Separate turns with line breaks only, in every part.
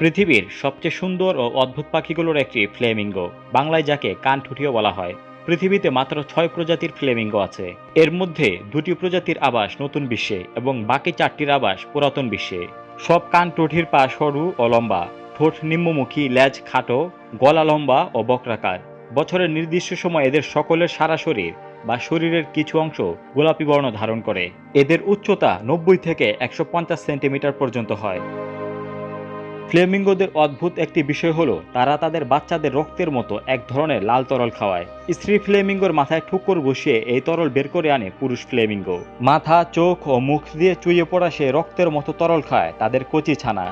পৃথিবীর সবচেয়ে সুন্দর ও অদ্ভুত পাখিগুলোর একটি ফ্লেমিঙ্গো। বাংলায় যাকে কানঠুটিও বলা হয়। পৃথিবীতে মাত্র ছয় প্রজাতির ফ্লেমিঙ্গো আছে। এর মধ্যে দুটি প্রজাতির আবাস নতুন বিশ্বে এবং বাকি চারটির আবাস পুরাতন বিশ্বে। সব কানটুঠির পা সরু ও লম্বা। ঠোঁট নিম্নমুখী, লেজ খাটো, গলা লম্বা ও বক্রাকার। বছরের নির্দিষ্ট সময় এদের সকলের সারা শরীর বা শরীরের কিছু অংশ গোলাপি বর্ণ ধারণ করে। এদের উচ্চতা নব্বই থেকে একশো পঞ্চাশ সেন্টিমিটার পর্যন্ত হয়। ফ্লেমিঙ্গোদের অদ্ভুত একটি বিষয় হলো, তারা তাদের বাচ্চাদের রক্তের মতো এক ধরনের লাল তরল খাওয়ায়। স্ত্রী ফ্লেমিঙ্গোর মাথায় ঠুকর বসিয়ে এই তরল বের করে আনে পুরুষ ফ্লেমিঙ্গো। মাথা, চোখ ও মুখ দিয়ে চুইয়ে পড়া সে রক্তের মতো তরল খায়, তাদের কচি ছানা।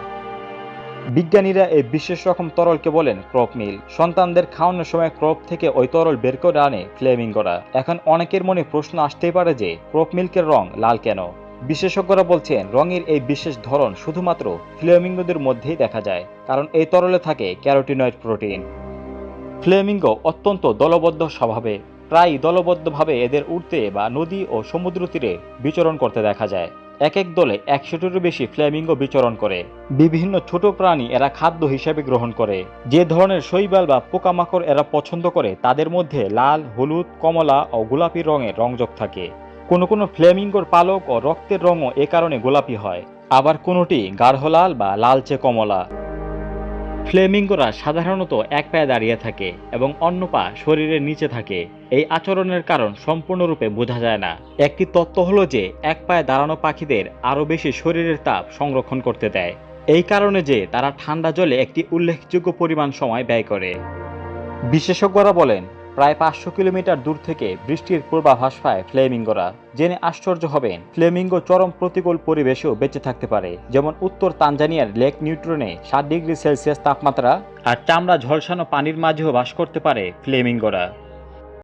বিজ্ঞানীরা এই বিশেষ রকম তরলকে বলেন ক্রপ মিল। সন্তানদের খাওয়ানোর সময় ক্রপ থেকে ওই তরল বের করে আনে ফ্লেমিঙ্গোরা। এখন অনেকের মনে প্রশ্ন আসতেই পারে যে, ক্রপ মিল্কের রং লাল কেন? বিশেষজ্ঞরা বলছেন, রঙের এই বিশেষ ধরন শুধুমাত্র ফ্লেমিঙ্গোদের মধ্যেই দেখা যায়, কারণ এই তরলে থাকে ক্যারোটিনয়েড প্রোটিন। ফ্লেমিঙ্গো অত্যন্ত দলবদ্ধ স্বভাবে প্রায় দলবদ্ধভাবে এদের উড়তে বা নদী ও সমুদ্র তীরে বিচরণ করতে দেখা যায়। এক এক দলে একশোটিরও বেশি ফ্লেমিঙ্গো বিচরণ করে। বিভিন্ন ছোট প্রাণী এরা খাদ্য হিসেবে গ্রহণ করে। যে ধরনের শৈবাল বা পোকামাকড় এরা পছন্দ করে, তাদের মধ্যে লাল, হলুদ, কমলা ও গোলাপি রঙের রংযোগ থাকে। কোনো কোনো ফ্লেমিঙ্গোর পালক ও রক্তের রঙও এ কারণে গোলাপি হয়। আবার কোনোটি গাঢ় লাল বা লালচে কমলা। ফ্লেমিঙ্গোরা সাধারণত এক পায়ে দাঁড়িয়ে থাকে এবং অন্য পা শরীরের নিচে থাকে। এই আচরণের কারণ সম্পূর্ণরূপে বোঝা যায় না। একটি তত্ত্ব হলো যে, এক পায়ে দাঁড়ানো পাখিদের আরও বেশি শরীরের তাপ সংরক্ষণ করতে দেয়। এই কারণে যে, তারা ঠান্ডা জলে একটি উল্লেখযোগ্য পরিমাণ সময় ব্যয় করে। বিশেষজ্ঞরা বলেন প্রায় পাঁচশো কিলোমিটার দূর থেকে বৃষ্টির পূর্বাভাস পায় ফ্লেমিঙ্গোরা। জেনে আশ্চর্য হবেন, ফ্লেমিঙ্গো চরম প্রতিকূল পরিবেশেও বেঁচে থাকতে পারে। যেমন উত্তর তানজানিয়ার লেক নিউট্রনে সাত ডিগ্রি সেলসিয়াস তাপমাত্রা আর চামড়া ঝলসানো পানির মাঝেও বাস করতে পারে ফ্লেমিঙ্গোরা।